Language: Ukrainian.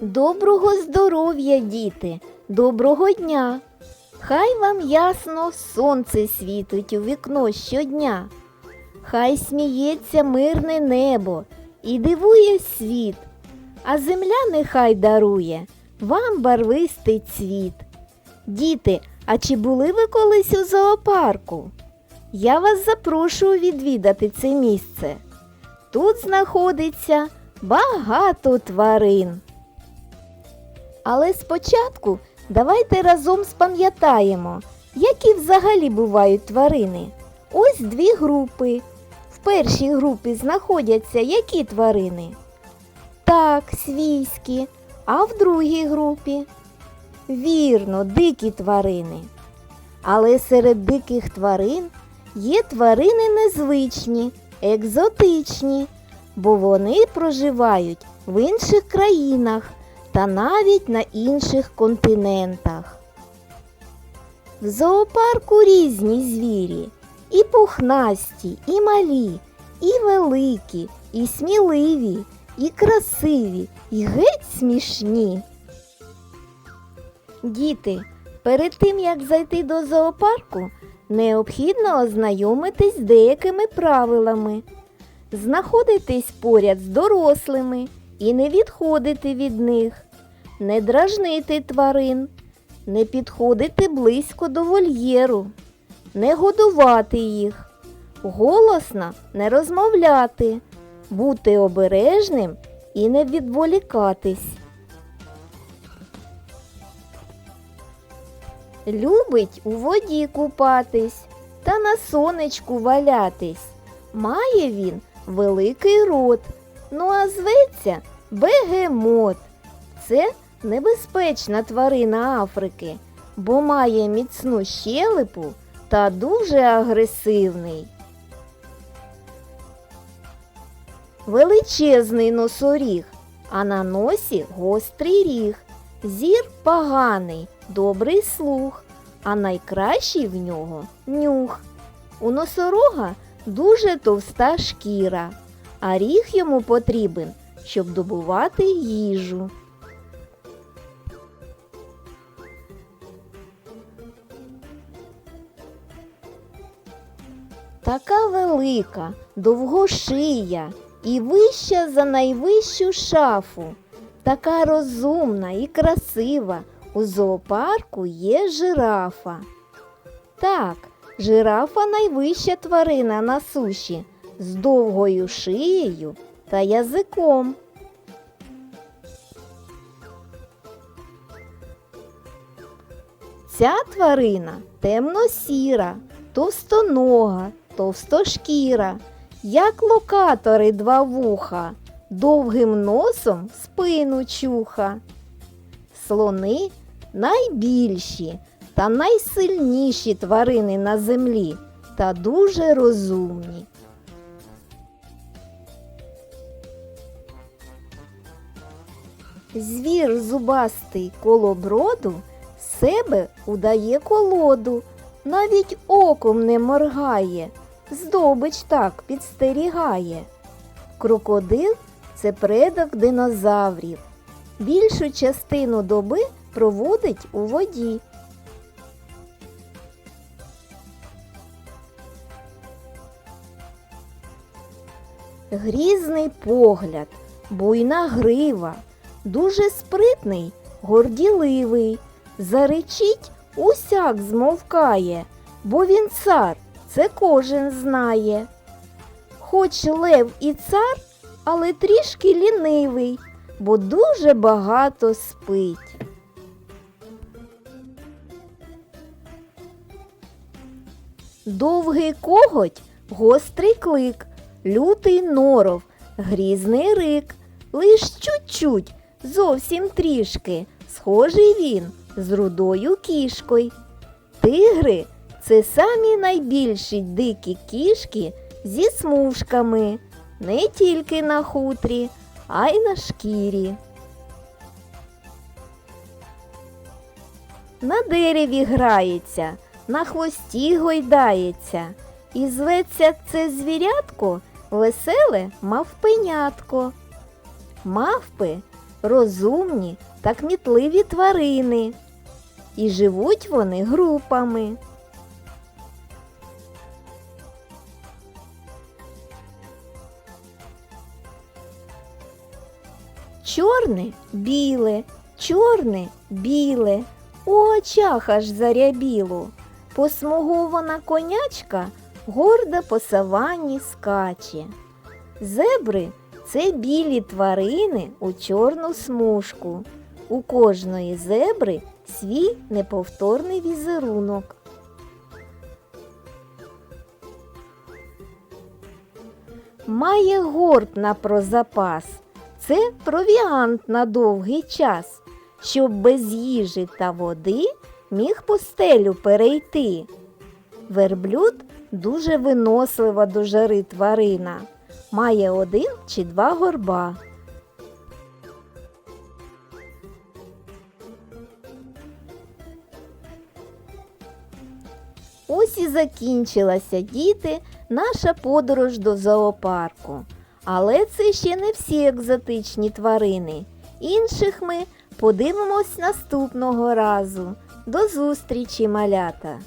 Доброго здоров'я, діти, доброго дня! Хай вам ясно сонце світить у вікно щодня. Хай сміється мирне небо і дивує світ, а земля нехай дарує вам барвистий цвіт. Діти, а чи були ви колись у зоопарку? Я вас запрошую відвідати це місце. Тут знаходиться багато тварин. Але спочатку давайте разом спам'ятаємо, які взагалі бувають тварини. Ось дві групи. В першій групі знаходяться які тварини? Так, свійські, а в другій групі? Вірно, дикі тварини. Але серед диких тварин є тварини незвичні, екзотичні, бо вони проживають в інших країнах та навіть на інших континентах. В зоопарку різні звірі, і пухнасті, і малі, і великі, і сміливі, і красиві, і геть смішні. Діти, перед тим як зайти до зоопарку, необхідно ознайомитись з деякими правилами. Знаходитись поряд з дорослими і не відходити від них, не дражнити тварин, не підходити близько до вольєру, не годувати їх, голосно не розмовляти, бути обережним і не відволікатись. Любить у воді купатись та на сонечку валятись. Має він великий рот, ну а зветься бегемот. Це небезпечна тварина Африки, бо має міцну щелепу та дуже агресивний. Величезний носоріг, а на носі гострий ріг. Зір поганий, добрий слух, а найкращий в нього нюх. У носорога дуже товста шкіра, а ріг йому потрібен, щоб добувати їжу. Така велика, довгошия і вища за найвищу шафу. Така розумна і красива. У зоопарку є жирафа. Так, жирафа найвища тварина на суші з довгою шиєю та язиком. Ця тварина темно-сіра, товстонога, товстошкіра, як локатори два вуха, довгим носом спину чуха. Слони найбільші та найсильніші тварини на землі та дуже розумні. Звір зубастий колоброду себе удає колоду, навіть оком не моргає, здобич так підстерігає. Крокодил це предок динозаврів. Більшу частину доби проводить у воді. Грізний погляд, буйна грива, дуже спритний, горділивий. Заречить усяк змовкає, бо він цар, це кожен знає. Хоч лев і цар, але трішки лінивий, бо дуже багато спить. Довгий коготь, гострий клик, лютий норов, грізний рик, лиш чуть-чуть, зовсім трішки, схожий він з рудою кішкою. Тигри це самі найбільші дикі кішки зі смужками, не тільки на хутрі, а й на шкірі. На дереві грається, на хвості гойдається, і зветься це звірятко веселе мавпенятко. Мавпи розумні та кмітливі тварини. І живуть вони групами. Чорне біле, чорне біле, у очах аж зарябіло. Посмугована конячка гордо по саванні скаче. Зебри це білі тварини у чорну смужку. У кожної зебри свій неповторний візерунок. Має горб на прозапас. Це провіант на довгий час, щоб без їжі та води міг пустелю перейти. Верблюд дуже винослива до жари тварина. Має один чи два горба. Ось і закінчилася, діти, наша подорож до зоопарку. Але це ще не всі екзотичні тварини. Інших ми подивимось наступного разу. До зустрічі, малята!